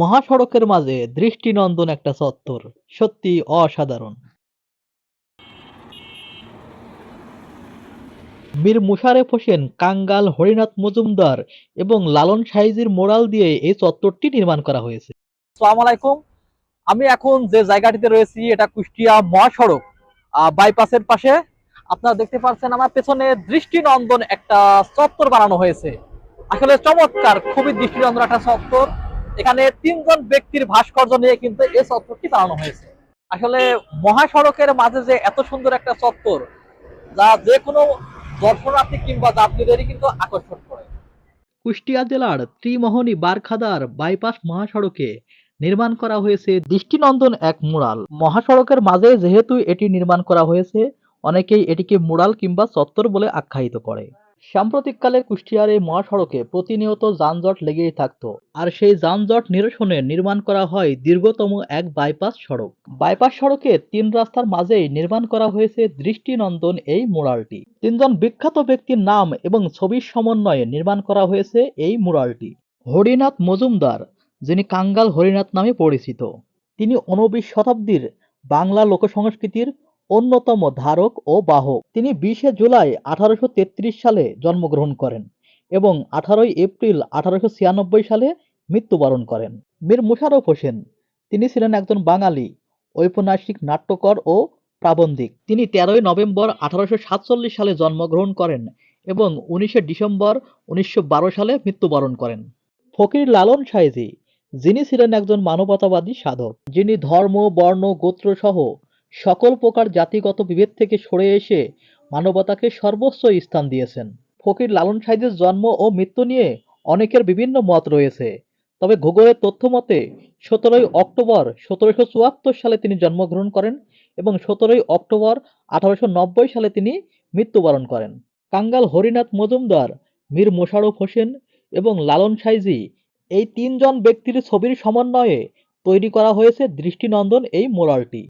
মহাসড়কের মাঝে দৃষ্টিনন্দন একটা চত্বর। সত্যি অসাধারণ। মীর মুশারেফ হোসেন, কাঙ্গাল, হরিনাথ মজুমদার এবং লালন সাইজির মোড়াল দিয়ে এই চত্বরটি নির্মাণ করা হয়েছে। সালাম আলাইকুম। আমি এখন যে জায়গাটিতে রয়েছি, এটা কুষ্টিয়া মহাসড়ক। বাইপাসের পাশে। আপনারা দেখতে পাচ্ছেন আমার পেছনে দৃষ্টিনন্দন একটা চত্বর বানানো হয়েছে। আসলে চমৎকার, খুবই দৃষ্টিনন্দন একটা চত্বর। এখানে তিনজন ব্যক্তির ভাস্কর্য নিয়ে কিন্তু এই চত্বরটি বানানো হয়েছে। আসলে মহাসড়কের মাঝে যে এত সুন্দর একটা চত্বর, যা যে কোনো দর্শনার্থী কিংবা যাত্রীদেরই কিন্তু আকর্ষণ করে। কুষ্টিয়া জেলার ত্রিমোহনী বারখাদার বাইপাস মহাসড়কে নির্মাণ করা হয়েছে দৃষ্টিনন্দন এক মুরাল মহাসড়কের মাঝে যেহেতু এটি নির্মাণ করা হয়েছে, অনেকেই এটিকে মুরাল কিংবা চত্বর বলে আখ্যায়িত করে। সাম্প্রতিককালে কুষ্টিয়ার এই মহাসড়কে প্রতিনিয়ত যানজট লেগেই থাকতো। আর সেই যানজট নিরসনে নির্মাণ করা হয় দীর্ঘতম এক বাইপাস সড়ক। বাইপাস সড়কে তিন রাস্তার মাঝেই নির্মাণ করা হয়েছে দৃষ্টিনন্দন এই মুরালটি তিনজন বিখ্যাত ব্যক্তির নাম এবং ছবির সমন্বয়ে নির্মাণ করা হয়েছে এই মুরালটি হরিনাথ মজুমদার, যিনি কাঙ্গাল হরিনাথ নামে পরিচিত। তিনি ঊনবিশ শতাব্দীর বাংলা লোকসংস্কৃতির অন্যতম ধারক ও বাহক। তিনি বিশে জুলাই আঠারোশো তেত্রিশ সালে জন্মগ্রহণ করেন এবং আঠারোই এপ্রিল আঠারোশো সালে মৃত্যুবরণ করেন। মীর মুশারফ হোসেন, তিনি ছিলেন একজন বাঙালি, ঔপন্যাসিক নাট্যকর ও প্রাবন্ধিক। তিনি তেরোই নভেম্বর আঠারোশো সাতচল্লিশ সালে জন্মগ্রহণ করেন এবং উনিশে ডিসেম্বর উনিশশো বারো সালে মৃত্যুবরণ করেন। ফকির লালন সাইজি যিনি ছিলেন একজন মানবতাবাদী সাধক, যিনি ধর্ম, বর্ণ গোত্র সহ সকল প্রকার জাতিগত বিভেদ থেকে সরে এসে মানবতাকে সর্বোচ্চ স্থান দিয়েছেন। ফকির লালন সাইজের জন্ম ও মৃত্যু নিয়ে অনেকের বিভিন্ন মত রয়েছে। তবে গুগলের তথ্য মতে, সতেরোই অক্টোবর সতেরোশো চুয়াত্তর সালে তিনি জন্মগ্রহণ করেন এবং সতেরোই অক্টোবর আঠারোশো নব্বই সালে তিনি মৃত্যুবরণ করেন। কাঙ্গাল হরিনাথ মজুমদার, মীর মোশারফ হোসেন এবং লালন সাইজি এই তিনজন ব্যক্তির ছবির সমন্বয়ে তৈরি করা হয়েছে দৃষ্টিনন্দন এই মোরালটি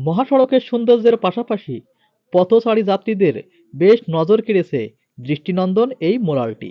মহাসড়কের সৌন্দর্যের পাশাপাশি পথচারী যাত্রীদের বেশ নজর কেড়েছে দৃষ্টিনন্দন এই মোরালটি